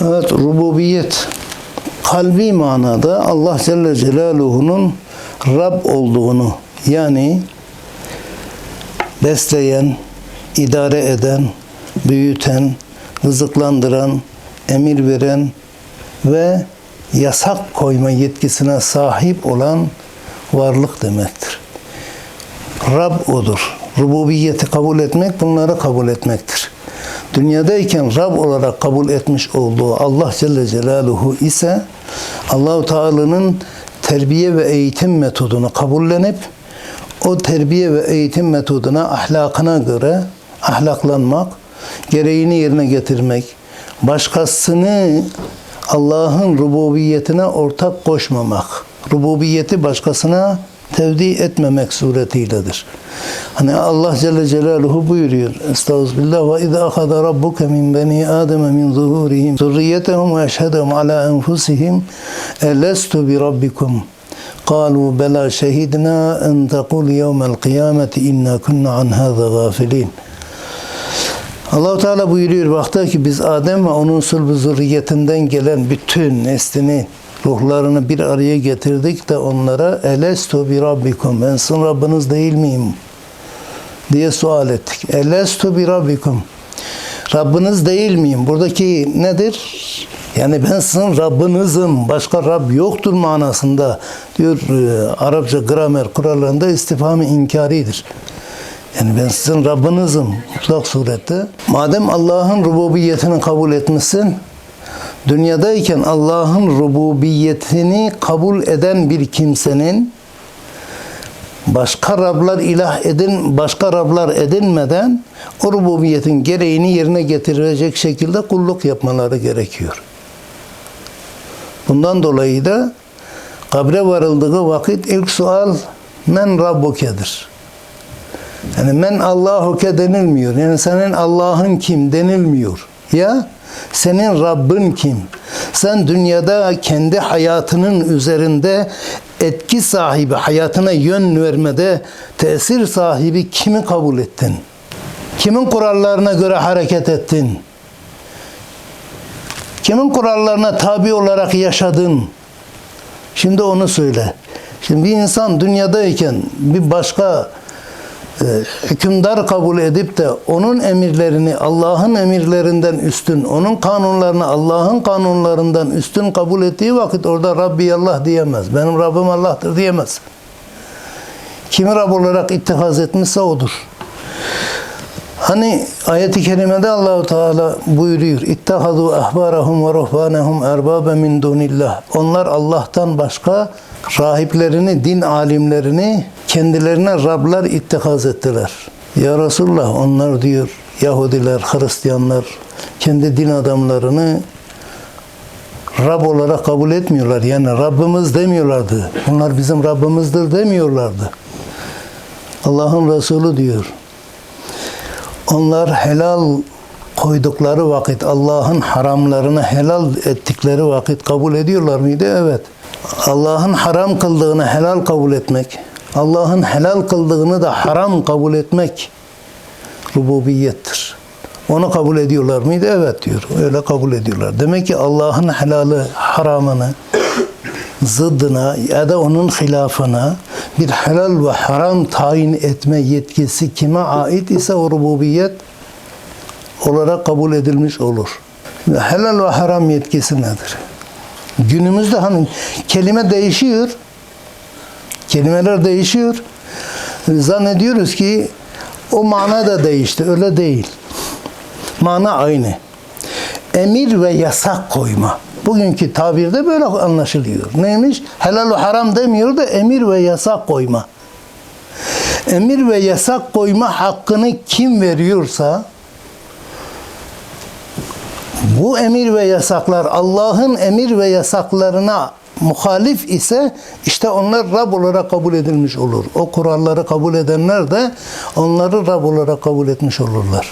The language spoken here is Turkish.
Evet, rububiyet kalbi manada Allah Celle Celaluhu'nun Rab olduğunu yani besleyen, idare eden, büyüten, rızıklandıran, emir veren ve yasak koyma yetkisine sahip olan varlık demektir. Rab odur. Rububiyeti kabul etmek bunları kabul etmektir. Dünyadayken Rab olarak kabul etmiş olduğu Allah Celle Celaluhu ise Allahu Teala'nın terbiye ve eğitim metodunu kabullenip o terbiye ve eğitim metoduna ahlakına göre ahlaklanmak, gereğini yerine getirmek, başkasını Allah'ın rububiyetine ortak koşmamak, rububiyeti başkasına tevdi etmemek suretiyledir. Hani Allah Celle Celaluhu buyuruyor. Estağfirullah ve izâ ahada rabbuke min beni Adem min zuhurihim zurriyetehum ve eşhedehum ala enfusihim elestu bi rabbikum قالوا بلى شهدنا أن تقول يوم القيامة إنا كنا عن هذا غافلين Allahu Teala buyuruyor vakta ki biz Adem ve onun sulbu zürriyetinden gelen bütün neslini ruhlarını bir araya getirdik de onlara elestu bi rabbikum ben sizin Rabbiniz değil miyim diye sual ettik. Elestu bi rabbikum Rabbiniz değil miyim? Buradaki nedir? Yani ben sizin Rabbinizim. Başka Rab yoktur manasında diyor e, Arapça gramer kurallarında istifamı inkaridir. Yani ben sizin Rabbinizim mutlak surette. Madem Allah'ın rububiyetini kabul etmişsin, dünyadayken Allah'ın rububiyetini kabul eden bir kimsenin başka Rablar ilah edin, başka Rablar edinmeden o rububiyetin gereğini yerine getirecek şekilde kulluk yapmaları gerekiyor. Bundan dolayı da kabre varıldığı vakit ilk sual men Rabbuke'dir. Yani men Allahuke denilmiyor. Yani senin Allah'ın kim denilmiyor. Ya senin Rabbin kim? Sen dünyada kendi hayatının üzerinde etki sahibi, hayatına yön vermede tesir sahibi kimi kabul ettin? Kimin kurallarına göre hareket ettin? Kimin kurallarına tabi olarak yaşadın? Şimdi onu söyle. Şimdi bir insan dünyadayken bir başka hükümdar kabul edip de onun emirlerini Allah'ın emirlerinden üstün, onun kanunlarını Allah'ın kanunlarından üstün kabul ettiği vakit orada Rabbi Allah diyemez. Benim Rabbim Allah'tır diyemez. Kimi Rab olarak ittihaz etmişse odur. Hani ayet-i kerimede Allahu Teala buyuruyor. İttehadu ahbarahum ve ruhbanahum erbabe min dunillah. Onlar Allah'tan başka rahiplerini, din alimlerini kendilerine Rablar ittihaz ettiler. Ya Resulullah onlar diyor Yahudiler, Hristiyanlar kendi din adamlarını Rab olarak kabul etmiyorlar. Yani Rabbimiz demiyorlardı. Bunlar bizim Rabbimizdir demiyorlardı. Allah'ın Resulü diyor. Onlar helal koydukları vakit Allah'ın haramlarını helal ettikleri vakit kabul ediyorlar mıydı? Evet. Allah'ın haram kıldığını helal kabul etmek, Allah'ın helal kıldığını da haram kabul etmek rububiyettir. Onu kabul ediyorlar mıydı? Evet diyor. Öyle kabul ediyorlar. Demek ki Allah'ın helali haramını zıddına ya da onun hilafına bir helal ve haram tayin etme yetkisi kime ait ise o rububiyet olarak kabul edilmiş olur. Helal ve haram yetkisi nedir? Günümüzde hani kelime değişiyor. Kelimeler değişiyor. Zannediyoruz ki o mana da değişti. Öyle değil. Mana aynı. Emir ve yasak koyma. Bugünkü tabirde böyle anlaşılıyor. Neymiş? Helal ve haram demiyor da emir ve yasak koyma. Emir ve yasak koyma hakkını kim veriyorsa bu emir ve yasaklar Allah'ın emir ve yasaklarına muhalif ise işte onlar Rab olarak kabul edilmiş olur. O kuralları kabul edenler de onları Rab olarak kabul etmiş olurlar.